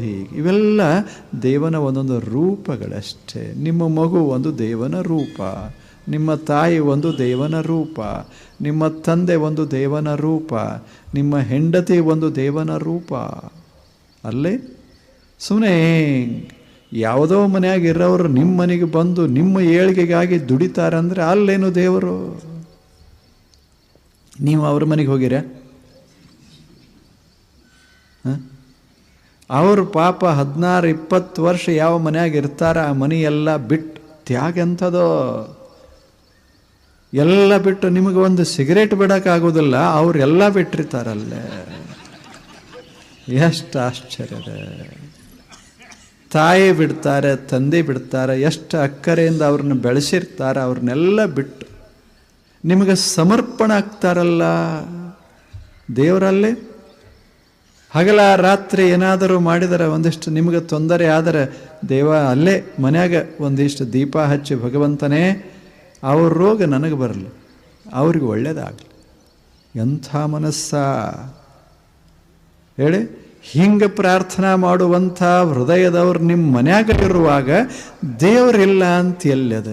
ಹೀಗೆ. ಇವೆಲ್ಲ ದೇವನ ಒಂದೊಂದು ರೂಪಗಳಷ್ಟೇ. ನಿಮ್ಮ ಮಗು ಒಂದು ದೇವನ ರೂಪ. ನಿಮ್ಮ ತಾಯಿ ಒಂದು ದೇವನ ರೂಪ. ನಿಮ್ಮ ತಂದೆ ಒಂದು ದೇವನ ರೂಪ. ನಿಮ್ಮ ಹೆಂಡತಿ ಒಂದು ದೇವನ ರೂಪ. ಅಲ್ಲೇ? ಸುಮ್ಮನೆ ಯಾವುದೋ ಮನೆಯಾಗಿರೋರು ನಿಮ್ಮ ಮನೆಗೆ ಬಂದು ನಿಮ್ಮ ಏಳಿಗೆಗಾಗಿ ದುಡಿತಾರಂದರೆ ಅಲ್ಲೇನು ದೇವರು? ನೀವು ಅವ್ರ ಮನೆಗೆ ಹೋಗಿರ? ಅವರು ಪಾಪ ಹದಿನಾರು, ಇಪ್ಪತ್ತು ವರ್ಷ ಯಾವ ಮನೆಯಾಗ ಇರ್ತಾರ, ಆ ಮನೆಯೆಲ್ಲ ಬಿಟ್ಟು ತ್ಯಾಗ ಎಂಥದೋ ಎಲ್ಲ ಬಿಟ್ಟು ನಿಮಗೆ ಒಂದು ಸಿಗರೇಟ್ ಬಿಡೋಕ್ಕಾಗೋದಿಲ್ಲ ಅವರೆಲ್ಲ ಬಿಟ್ಟಿರ್ತಾರಲ್ಲೇ. ಎಷ್ಟು ಆಶ್ಚರ್ಯದ ತಾಯಿ ಬಿಡ್ತಾರೆ, ತಂದೆ ಬಿಡ್ತಾರೆ, ಎಷ್ಟು ಅಕ್ಕರೆಯಿಂದ ಅವ್ರನ್ನ ಬೆಳೆಸಿರ್ತಾರೆ, ಅವ್ರನ್ನೆಲ್ಲ ಬಿಟ್ಟು. ನಿಮಗೆ ಸಮರ್ಪಣೆ ಆಗ್ತಾರಲ್ಲ. ದೇವರಲ್ಲೇ ಹಗಲ, ರಾತ್ರಿ ಏನಾದರೂ ಮಾಡಿದರೆ ಒಂದಿಷ್ಟು ನಿಮಗೆ ತೊಂದರೆ ಆದರೆ ದೇವ ಅಲ್ಲೇ ಮನ್ಯಾಗ ಒಂದಿಷ್ಟು ದೀಪ ಹಚ್ಚಿ ಭಗವಂತನೇ, ಅವ್ರ ರೋಗ ನನಗೆ ಬರಲಿ, ಅವ್ರಿಗೆ ಒಳ್ಳೇದಾಗಲಿ. ಎಂಥ ಮನಸ್ಸ? ಹೇಳಿ, ಹಿಂಗೆ ಪ್ರಾರ್ಥನಾ ಮಾಡುವಂಥ ಹೃದಯದವ್ರು ನಿಮ್ಮ ಮನ್ಯಾಗ ಇರುವಾಗ ದೇವರಿಲ್ಲ ಅಂತ ಎಲ್ಲದ?